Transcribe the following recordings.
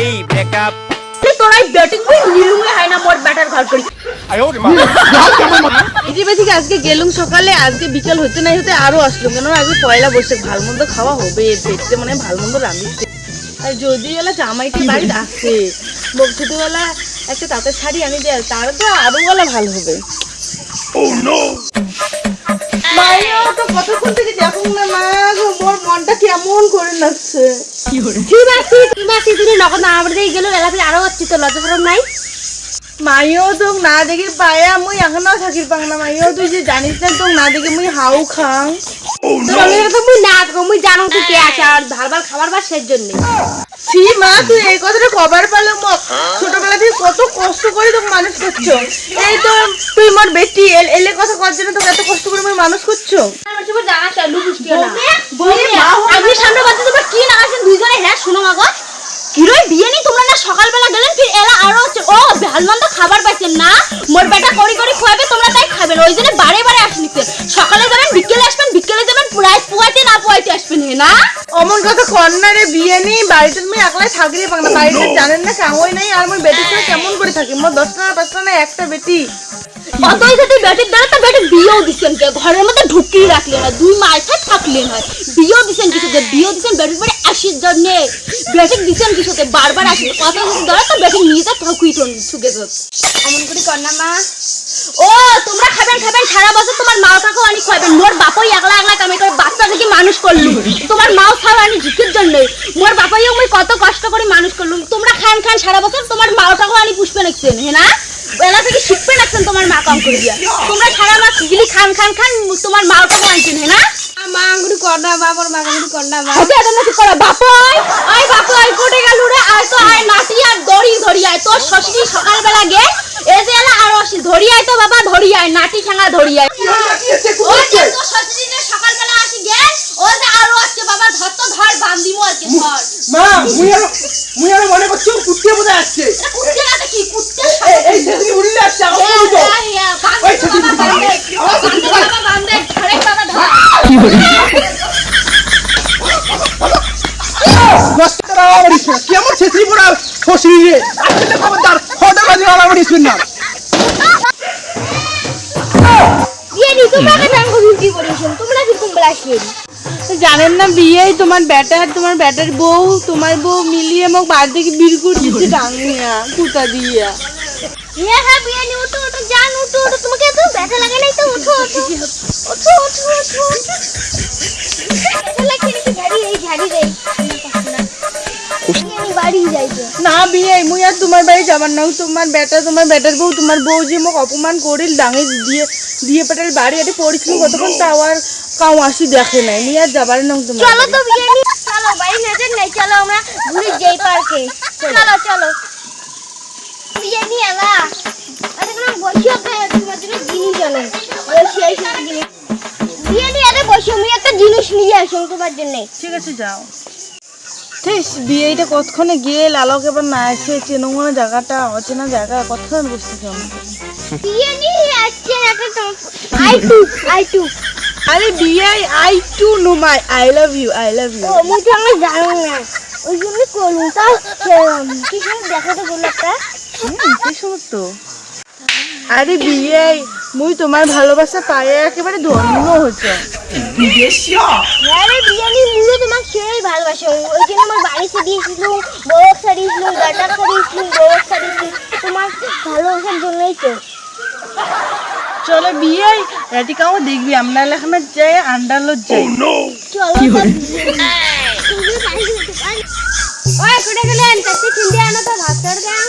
এই ব্রেকআপ তোরাই ব্যাটিং বই নিলুমে হয় না মোর ব্যাটার ঘর করি। আজকে গেলুম সকালে আজকে বিকেল হতে নাই হতে আরও আসলুম কেন আজকে পয়লা বসে ভালো মন্দ খাওয়া হবে ভেটতে মানে ভালো মন্দ রাঁধিছে আর যদি ওলা জামাইটি বাড়িতে আসে বকছিতে একটা তাঁতের শাড়ি আনি দেয় তার তো আরও বলা ভালো হবে। মাইও তো কতক্ষণ থেকে দেখুন না মা গো, মোর মনটা কেমন করে লাগছে। ঠিক আছে ঠিক আছে তুমি নগদ না আমাদের গেল এলা আরও হচ্ছে তো লজ্জা নাই? মাইও তো না দেখি পায়া মুই এখনও থাকির পাং না মাইও তুই যে জানিস না তো না দেখি মুই হাউ খাং। তো মুই না তো মুই জানো তো কে আছে আর ভালো ভালো খাবার বা সেই জন্য। ছি মা, তুই এই কথাটা কবার ছোটবেলা থেকে কত কষ্ট করে তোকে মানুষ করছ। এই তো, তুই মোর বেটি, এলে কথা কর জন্য তোকে এত কষ্ট করে মানুষ করছ। না সামনে তোমরা কি লাগাছেন দুইজনে হ্যাঁ শোনো মাগো কিরই বিয়ে নি তোমরা না সকালবেলা গেলেন, ফির এলা আরও ও ভালমন্দ খাবার পাইছেন না। মোর বেটা করি করি খাওয়াবে তোমরা তাই খাবেন ওই জন্য অমন কথা কর রে বিয়ে নি বাড়িতে তুমি একলাই থাকলে পাং না। বাড়িতে জানেন না কামই নাই আর মুই বেটির সাথে কেমন করে থাকি? মোর দশটা না পাঁচটা না একটা বেটি। অতই যদি বেটির দ্বারা তো বেটির বিয়েও দিছেন কে ঘরের মধ্যে ঢুকিয়ে রাখলেন না দুই মাইথায় থাকলেন হয় বিয়েও দিছেন কিছুতে বিয়েও দিছেন বেটির বাড়ি আসির জন্যে বেটিক দিছেন কিছুতে বারবার আসি কথা যদি ধরে তো বেটিক নিজে ঠকুই তো ঠুকে অমন করে কর না মা। ও তোমরা খাবেন খাবেন সারা বছর তোমার মাও কাকেও আনি খাবেন। মোর বাপই একলা একলা কামে করে বাচ্চা থেকে মানুষ করলু তোমার মাও খাও আনি ঝুঁকির জন্য মোর বাপাইও মুই কত কষ্ট করে মানুষ করলুম। তোমরা খান খান সারা বছর তোমার মাওটাকেও আনি পুষ্পে রাখছেন হ্যাঁ না? বেলা থেকে শিখবে রাখছেন তোমার মা কাম করে দিয়া। তোমরা সারা মাস গিলি খান খান খান তোমার মাওটাকেও আনছেন হ্যাঁ না? মা আঙ্গুরি কর না মা মা আঙ্গুরি কর মা হবে তোমরা কি করো? বাপাই আই বাপাই কোটে গেল রে আয় তো আয় নাটি আর দড়ি ধরি আয়। তোর ষষ্ঠী সকালবেলা গে এ যে আর আসি ধরি আয়। তো নাটি ঠেঙ্গা ধরি আয় ও যে সকালবেলা আসি ও যে আরও আসছে বাবা ধর তো ধর বান্দিমো আজকে ধর। মা মুই আর মুই আর মনে করছি ও কুত্তে বোধ আসছে। কুত্তে না কি? কুত্তে এই- এই সেদিন উড়লে আসছে আমার তো বান্দে ওই বাবা, বান্দে। বাবা। ধরে বাবা। কি আমার ছেত্রী পড়া ফসি রে আসলে খবরদার ফটো বাজি ইচ্ছে না। জানেন না বিয়ে তোমার ব্যাটার তোমার ব্যাটার বউ তোমার বউ মিলিয়ে মোক বাড়ি থেকে বিল করে দিচ্ছে ডাঙ্গিয়া কুতা দিয়া। উঠো তোমাকে বাড়ি যাইছে না বিয়ে মুই আর তোমার বাড়ি যাবার না। তোমার বেটা তোমার বেটার বউ তোমার বউ যে মোক অপমান করিল ডাঙে দিয়ে দিয়ে পেটার বাড়ি এটি পড়েছিল কতক্ষণ তাও আর কাউ আসি দেখে নাই। মুই আর যাবার না তোমার চলো তো বিয়ে নি। চলো বাড়ি না যান নাই চলো আমরা ঘুরে যাই পার্কে। চলো। চলো বিয়ে নি এলা। আরে কোনো বসিও তোমার জন্য জিনিস আনো। বসি আইসো জিনিস বিয়ে নি আরে বসি আমি একটা জিনিস নিয়ে আসো তোমার জন্য। ঠিক আছে যাও। বিয়েটা কতক্ষণে গিয়ে লালক এবার না এসে চেনমনা জায়গাটা অচেনা জায়গা কতক্ষণ বসতেছে বিয়ে আরে বিয়ে I to know my I love you I love you. ও মুই তো আমি জানো না ওই জন্য কি সময় কি সমস্ত আরে বিয়ে মুই তোমার ভালোবাসা পায়ে একেবারে ধন্য হচ্ছে হ্যাঁ রে বিরিয়ানি মুলো তোমাকে সেই ভালোবাসে ওই জন্য আমার বাড়িতে দিয়েছিলাম ছাড়িয়েছিলাম বরফ ছাড়িয়েছিলাম তোমার ভালোবাসার জন্যই তো। চলো বিয়ে রাতিকাও দেখবি আমরা এখানে যাই আন্ডালো যাই। চলো ওই কোটে গেলেন তাতে চিন্তা আনো তো ভাত চড় দেন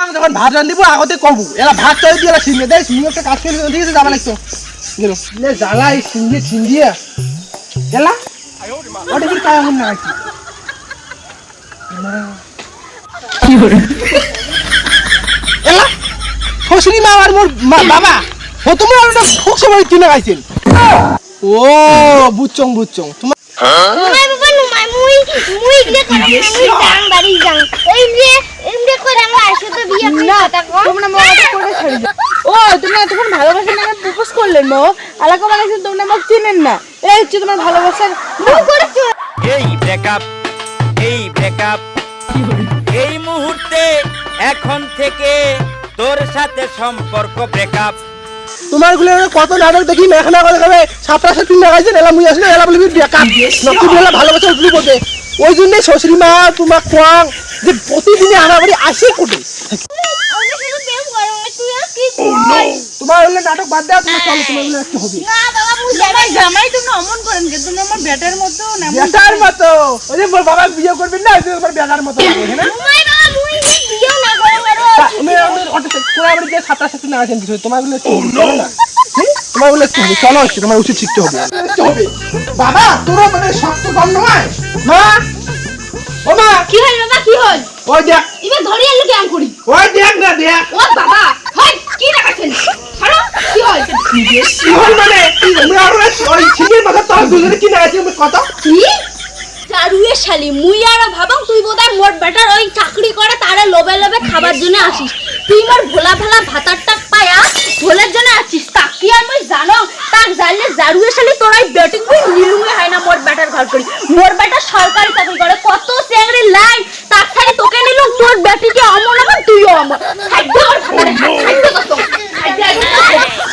আমি যখন ভাত রান্ধিব আগতে কব এরা ভাত চাই দিয়ে এরা সিঙ্গে দেয় সিঙ্গে একটা কাজ করে ঠিক আছে যাবা লাগতো গেল। লে জ্বালা এই সিঙ্গে ছিন্দিয়া গেলা ওটা কি কাজ না কি এলা ফসলি মা আর মোর বাবা ও তোমার ওটা বাড়ি কিনে গাইছেন ও বুচ্চং বুচ্চং। তোমার তোমার বাবা নুমাই মুই মুই ইগলে করে মুই যাং বাড়ি যাং। এই যে এমনি করে আমরা আসে তো বিয়ে করে কথা তোমরা মোক এটা করে ছাড়ি ও তুমি এতক্ষণ ভালোবাসা না প্রপোজ করলেন মো। এলাকা মানে তোমরা মোক চিনেন না। এই হচ্ছে তোমার ভালোবাসার এই ব্রেকআপ এই ব্রেকআপ এই মুহূর্তে এখন থেকে তোর সাথে সম্পর্ক ব্রেকআপ তোমারগুলো কত নাটক দেখি মেখনা করে খাবে সাতটা সাতটি লাগাইছে এলা মুই আসলে এলা বলি বেকার নতুন এলা ভালোবাসা উঠলি বলতে ওই জন্যই শ্বশুরি মা তোমার কোয়াং যে প্রতিদিনে আমার বাড়ি আসে কোটে। করো কি করিস? তোমার হলে নাটক বাদ দেওয়া তোমার চলো তোমার হলে একটু হবে। না বাবা বুঝতে জামাই জামাই তুমি অমন করেন কে আমার বেটার মতো না মতো। ওই যে মোর বাবা বিয়ে না মতো লাগে হ্যাঁ? না চলো তোমার উচিত শিখতে হবে। বাবা তোরও মানে শক্ত কম নয়? মা! ও মা! কি হল বাবা? কি হল? ওই দেখ। এবার ধরে আনলো কেমন করি ওই দেখ না দেখ ও বাবা হয় কি দেখাচ্ছেন ছাড়ো কি হল কি হল মানে আমরা আরও ওই ছিলের মাথা তোর আমি কত? কি? চারুয়ে শালি, মুই আর ভাবং তুই বোধহয় মোর বেটার, ওই চাকরি করে, তারে লোবে লোবে খাবার জন্য আসিস। তুই মোর ভোলা ভোলা ভাতারটা পায়া, ভোলের জন্য আসিস। তা কি আর মুই জানো? তাক জানলে জারুয়ে শালি, তোর ওই বেটিং নিলুমে হয় না মোর বেটার ঘর করি মোর বেটা সরকারি চাকরি করে, কত চেংড়ি লাইন তাক ছাড়ি তোকে নিলুম, তোর বেটিকে অমর আমার তুইও অমর খাদ্য আমার ভাতারে খাদ্য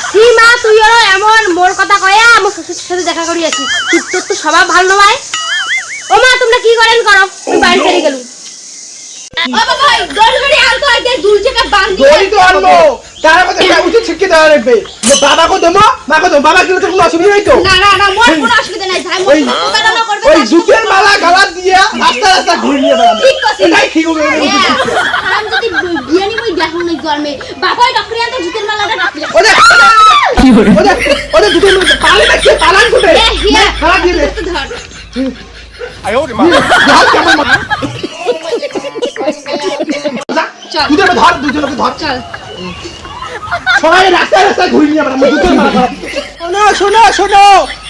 সীমা, তুইও এমন, মোর কথা কয়া। আমার শ্বশুর সাথে দেখা করি আছিস তোর তো স্বভাব ভালো নয় ও মা তোমরা কি করেন করো? আমি বাড়ি ছেড়ে গেলুম। বাবাকে দেবো মাকে দেবো বাবা গেলে তো কোনো অসুবিধা নেই তো। ওই- জুতের মালা গালা দিয়ে রাস্তা রাস্তা ঘুরে নিয়ে বেড়াবে। এটাই ঠিক হবে। উচিত শিক্ষা আমি যদি বিয়ানি মই দেখো নাই জন্মে বাবাই ডক্টর আনতে জুতের মালাটা রাখলে। ওদের ওদের ওদের দুটো পালে না কে পালান কোটে খারাপ দিয়ে দে তো ধর। ধর কেমন মা- চল। দুজনে ধর দুজনকে ধর। চল। সবাই রাস্তায় ঘুরে শোনো শোনো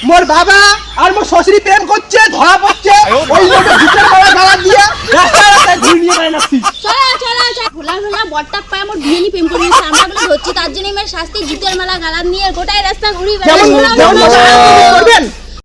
মোর বাবা আর মোর শ্বশুরি প্রেম করছে ধরা পড়ছে ওই লোকের জুতের মালা গালা দিয়ে রাস্তায় রাস্তায় ঘুরে নিয়ে বেড়াচ্ছি চলো চলো চলো ভোলা ভোলা বটটা পায় আমার বিয়ানি প্রেম করে নিয়েছে আমরা বলে ধরছি তার জন্য আমার শাস্তি জিতের মেলা গালাম নিয়ে গোটাই রাস্তা ঘুরি